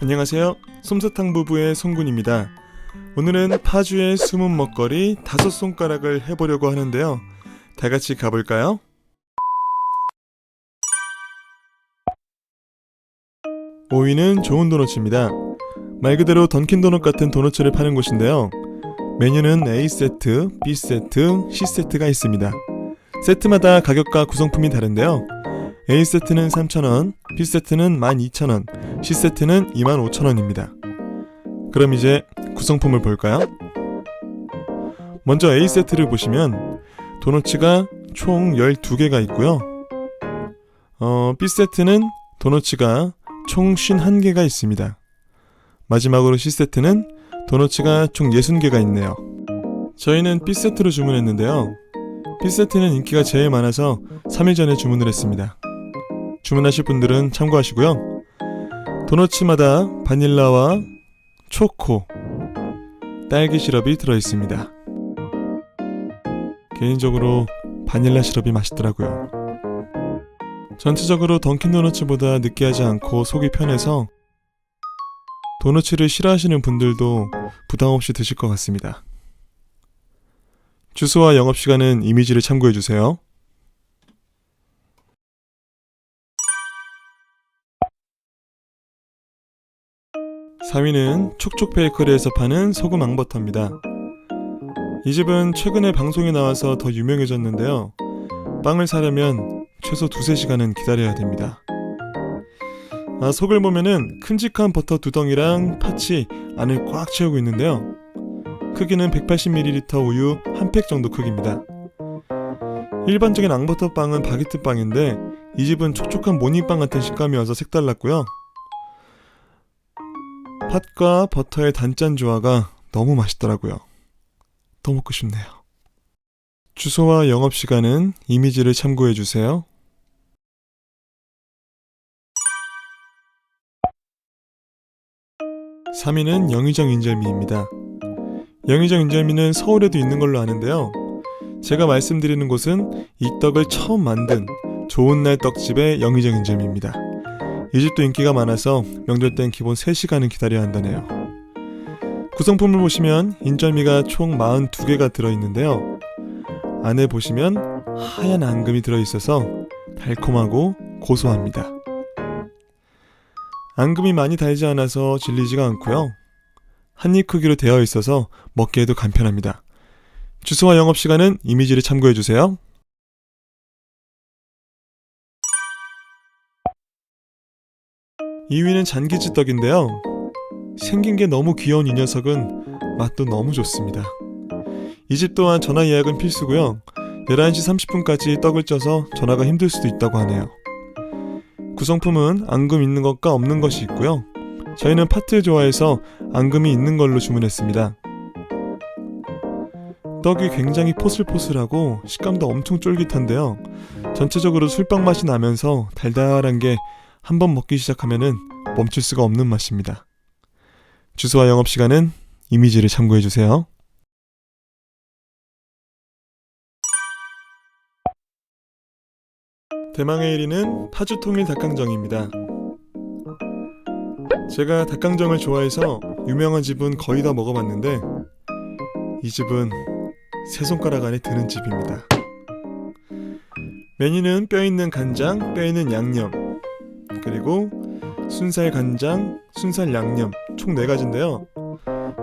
안녕하세요. 솜사탕 부부의 송군입니다. 오늘은 파주의 숨은 먹거리 다섯 손가락을 해보려고 하는데요. 다 같이 가볼까요? 오위는 좋은 도너츠입니다. 말 그대로 던킨 도넛 같은 도너츠를 파는 곳인데요. 메뉴는 A세트, B세트, C세트가 있습니다. 세트마다 가격과 구성품이 다른데요. A세트는 3,000원, B세트는 12,000원, C세트는 25,000원입니다. 그럼 이제 구성품을 볼까요? 먼저 A세트를 보시면 도너츠가 총 12개가 있고요. 어, B세트는 도너츠가 총 51개가 있습니다. 마지막으로 C세트는 도너츠가 총 60개가 있네요. 저희는 B세트로 주문했는데요. B세트는 인기가 제일 많아서 3일 전에 주문을 했습니다. 주문하실 분들은 참고하시고요. 도너츠마다 바닐라와 초코, 딸기 시럽이 들어있습니다. 개인적으로 바닐라 시럽이 맛있더라고요. 전체적으로 던킨 도너츠보다 느끼하지 않고 속이 편해서 도너츠를 싫어하시는 분들도 부담 없이 드실 것 같습니다. 주소와 영업시간은 이미지를 참고해주세요. 사위는 촉촉 베이커리에서 파는 소금 앙버터입니다. 이 집은 최근에 방송에 나와서 더 유명해졌는데요. 빵을 사려면 최소 두세 시간은 기다려야 됩니다. 아, 속을 보면은 큼직한 버터 두 덩이랑 팥이 안을 꽉 채우고 있는데요. 크기는 180ml 우유 한 팩 정도 크기입니다. 일반적인 앙버터 빵은 바게트 빵인데 이 집은 촉촉한 모닝빵 같은 식감이 어서 색달랐고요. 팥과 버터의 단짠 조화가 너무 맛있더라고요. 더 먹고 싶네요. 주소와 영업시간은 이미지를 참고해주세요. 3위는 영의정 인절미입니다. 영의정 인절미는 서울에도 있는 걸로 아는데요. 제가 말씀드리는 곳은 이 떡을 처음 만든 좋은 날 떡집의 영의정 인절미입니다. 이 집도 인기가 많아서 명절 땐 기본 3시간은 기다려야 한다네요. 구성품을 보시면 인절미가 총 42개가 들어있는데요. 안에 보시면 하얀 앙금이 들어있어서 달콤하고 고소합니다. 앙금이 많이 달지 않아서 질리지가 않고요. 한 입 크기로 되어 있어서 먹기에도 간편합니다. 주소와 영업시간은 이미지를 참고해주세요. 2위는 잔기지 떡인데요. 생긴 게 너무 귀여운 이 녀석은 맛도 너무 좋습니다. 이 집 또한 전화 예약은 필수고요. 11시 30분까지 떡을 쪄서 전화가 힘들 수도 있다고 하네요. 구성품은 앙금 있는 것과 없는 것이 있고요. 저희는 파트를 좋아해서 앙금이 있는 걸로 주문했습니다. 떡이 굉장히 포슬포슬하고 식감도 엄청 쫄깃한데요. 전체적으로 술빵 맛이 나면서 달달한 게 한번 먹기 시작하면은 멈출 수가 없는 맛입니다. 주소와 영업 시간은 이미지를 참고해 주세요. 대망의 1위는 파주 통일 닭강정입니다. 제가 닭강정을 좋아해서 유명한 집은 거의 다 먹어봤는데 이 집은 세 손가락 안에 드는 집입니다. 메뉴는 뼈 있는 간장, 뼈 있는 양념, 그리고 순살 간장, 순살 양념 총 4가지인데요.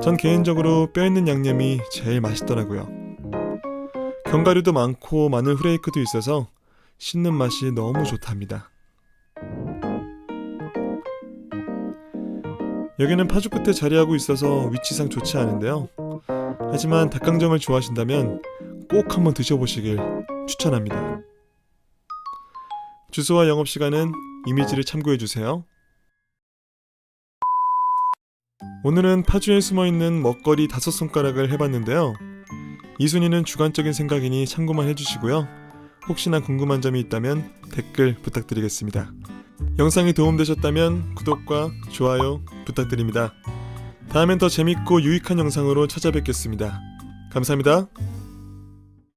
전 개인적으로 뼈 있는 양념이 제일 맛있더라고요. 견과류도 많고 마늘 후레이크도 있어서 씹는 맛이 너무 좋답니다. 여기는 파주 끝에 자리하고 있어서 위치상 좋지 않은데요. 하지만 닭강정을 좋아하신다면 꼭 한번 드셔보시길 추천합니다. 주소와 영업시간은 이미지를 참고해 주세요. 오늘은 파주에 숨어 있는 먹거리 다섯 손가락을 해봤는데요. 이 순위는 주관적인 생각이니 참고만 해주시고요. 혹시나 궁금한 점이 있다면 댓글 부탁드리겠습니다. 영상이 도움되셨다면 구독과 좋아요 부탁드립니다. 다음엔 더 재밌고 유익한 영상으로 찾아뵙겠습니다. 감사합니다.